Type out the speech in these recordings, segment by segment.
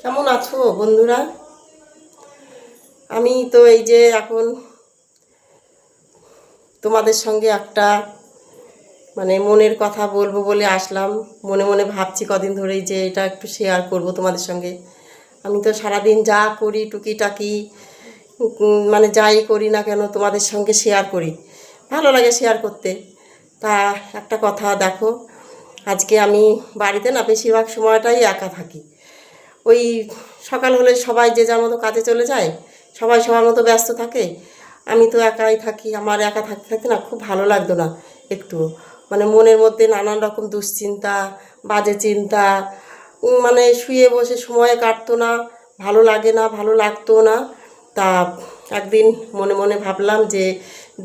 কেমন আছো বন্ধুরা? আমি তো এই যে এখন তোমাদের সঙ্গে একটা মানে মনের কথা বলব বলে আসলাম। মনে মনে ভাবছি কদিন ধরেই যে এটা একটু শেয়ার করব তোমাদের সঙ্গে। আমি তো সারাদিন যা করি টুকিটাকি মানে যাই করি না কেন তোমাদের সঙ্গে শেয়ার করি। ভালো লাগে শেয়ার করতে। তা একটা কথা দেখো, আজকে আমি বাড়িতে না বেশিরভাগ সময়টাই একা থাকি। ওই সকাল হলে সবাই যে যার মতো কাজে চলে যায়, সবাই সবার মতো ব্যস্ত থাকে। আমি তো একাই থাকি, আমার একা থাকতে থাকতে না খুব ভালো লাগতো না একটু। মানে মনের মধ্যে নানান রকম দুশ্চিন্তা, বাজে চিন্তা মানে শুয়ে বসে সময় কাটতো না, ভালো লাগে না, ভালো লাগতো না। তা একদিন মনে মনে ভাবলাম যে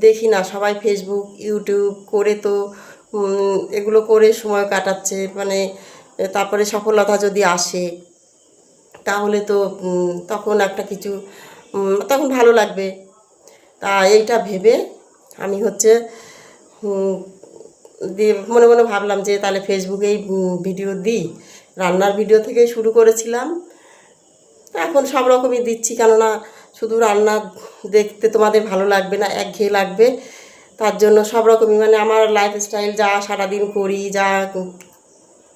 দেখি না, সবাই ফেসবুক ইউটিউব করে তো এগুলো করে সময় কাটাচ্ছে। মানে তারপরে সফলতা যদি আসে তাহলে তো তখন একটা কিছু তখন ভালো লাগবে। তা এইটা ভেবে আমি হচ্ছে দিয়ে মনে মনে ভাবলাম যে তাহলে ফেসবুকেই ভিডিও দিই। রান্নার ভিডিও থেকে শুরু করেছিলাম। এখন সব রকমই দিচ্ছি, কেননা শুধু রান্না দেখতে তোমাদের ভালো লাগবে না, একঘেয়ে লাগবে। তার জন্য সব রকমই মানে আমার লাইফস্টাইল যা সারাদিন করি, যা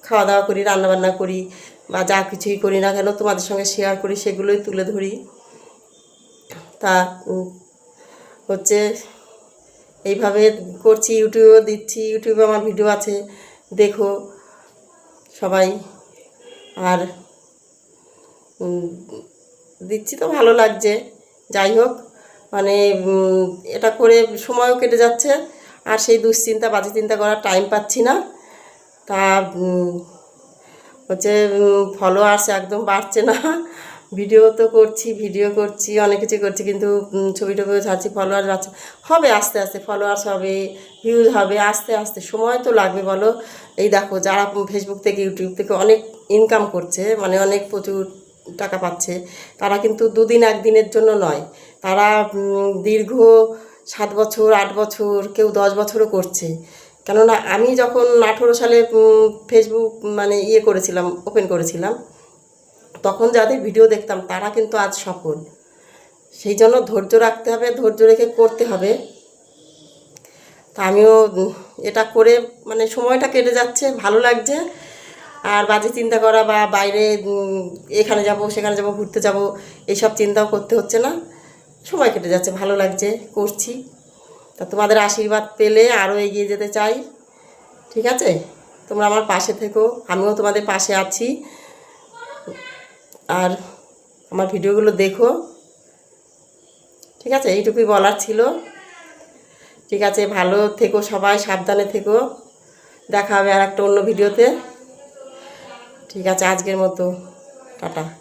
খাওয়া দাওয়া করি, রান্নাবান্না করি বা যা কিছুই করি না কেন, তোমাদের সঙ্গে শেয়ার করি, সেগুলোই তুলে ধরি। তা হচ্ছে এইভাবে করছি, ইউটিউবেও দিচ্ছি, ইউটিউবে আমার ভিডিও আছে, দেখো সবাই। আর দিচ্ছি তো, ভালো লাগছে। যাই হোক মানে এটা করে সময়ও কেটে যাচ্ছে, আর সেই দুশ্চিন্তা, বাজে চিন্তা করার টাইম পাচ্ছি না। তা হচ্ছে ফলোয়ার্স একদম বাড়ছে না। ভিডিও তো করছি, ভিডিও করছি, অনেক কিছু করছি, কিন্তু ছবি টবিও ছাড়ছি ফলোয়ার বাড়ছে। হবে আস্তে আস্তে ফলোয়ার্স হবে ভিউজ হবে, আস্তে আস্তে, সময় তো লাগবে বলো। এই দেখো, যারা ফেসবুক থেকে ইউটিউব থেকে অনেক ইনকাম করছে মানে অনেক প্রচুর টাকা পাচ্ছে, তারা কিন্তু দুদিন একদিনের জন্য নয়, তারা দীর্ঘ সাত বছর, আট বছর, কেউ দশ বছরও করছে। কেননা আমি যখন আঠেরো সালে ফেসবুক মানে ইয়ে করেছিলাম ওপেন করেছিলাম, তখন যাদের ভিডিও দেখতাম, তারা কিন্তু আজ সফল। সেই জন্য ধৈর্য রাখতে হবে, ধৈর্য রেখে করতে হবে। তা আমিও এটা করে মানে সময়টা কেটে যাচ্ছে, ভালো লাগছে। আর বাজে চিন্তা করা বা বাইরে এখানে যাব, সেখানে যাব, ঘুরতে যাব, এইসব চিন্তাও করতে হচ্ছে না। সময় কেটে যাচ্ছে, ভালো লাগছে, করছি। তা তোমাদের আশীর্বাদ পেলে আরও এগিয়ে যেতে চাই। ঠিক আছে? তোমরা আমার পাশে থেকো, আমিও তোমাদের পাশে আছি। আর আমার ভিডিওগুলো দেখো। ঠিক আছে? এইটুকুই বলার ছিল। ঠিক আছে? ভালো থেকো সবাই, সাবধানে থেকো। দেখা হবে আর একটা অন্য ভিডিওতে। ঠিক আছে? আজকের মতো। টাটা।